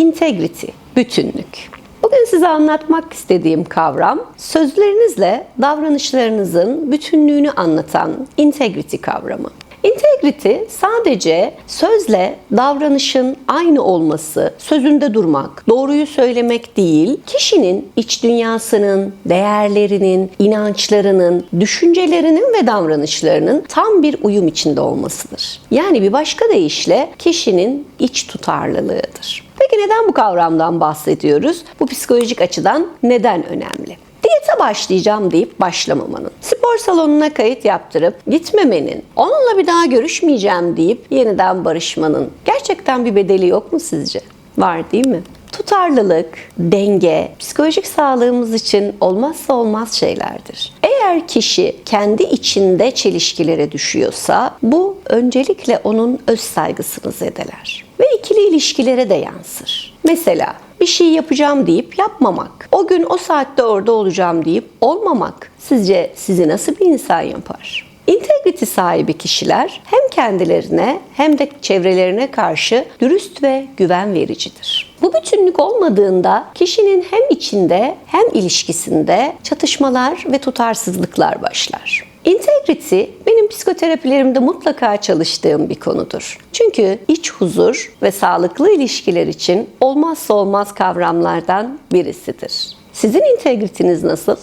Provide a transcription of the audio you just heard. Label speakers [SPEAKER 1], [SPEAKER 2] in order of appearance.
[SPEAKER 1] Integrity, bütünlük. Bugün size anlatmak istediğim kavram, sözlerinizle davranışlarınızın bütünlüğünü anlatan integrity kavramı. Integrity sadece sözle davranışın aynı olması, sözünde durmak, doğruyu söylemek değil, kişinin iç dünyasının, değerlerinin, inançlarının, düşüncelerinin ve davranışlarının tam bir uyum içinde olmasıdır. Yani bir başka deyişle kişinin iç tutarlılığıdır. Neden bu kavramdan bahsediyoruz? Bu psikolojik açıdan neden önemli? Diyete başlayacağım deyip başlamamanın, spor salonuna kayıt yaptırıp gitmemenin, onunla bir daha görüşmeyeceğim deyip yeniden barışmanın gerçekten bir bedeli yok mu sizce? Var değil mi? Tutarlılık, denge, psikolojik sağlığımız için olmazsa olmaz şeylerdir. Eğer kişi kendi içinde çelişkilere düşüyorsa bu öncelikle onun öz saygısını zedeler ve ikili ilişkilere de yansır. Mesela bir şey yapacağım deyip yapmamak, o gün o saatte orada olacağım deyip olmamak sizce sizi nasıl bir insan yapar? Integrity sahibi kişiler hem kendilerine hem de çevrelerine karşı dürüst ve güven vericidir. Bu bütünlük olmadığında kişinin hem içinde hem ilişkisinde çatışmalar ve tutarsızlıklar başlar. Integrity benim psikoterapilerimde mutlaka çalıştığım bir konudur. Çünkü iç huzur ve sağlıklı ilişkiler için olmazsa olmaz kavramlardan birisidir. Sizin integritiniz nasıl?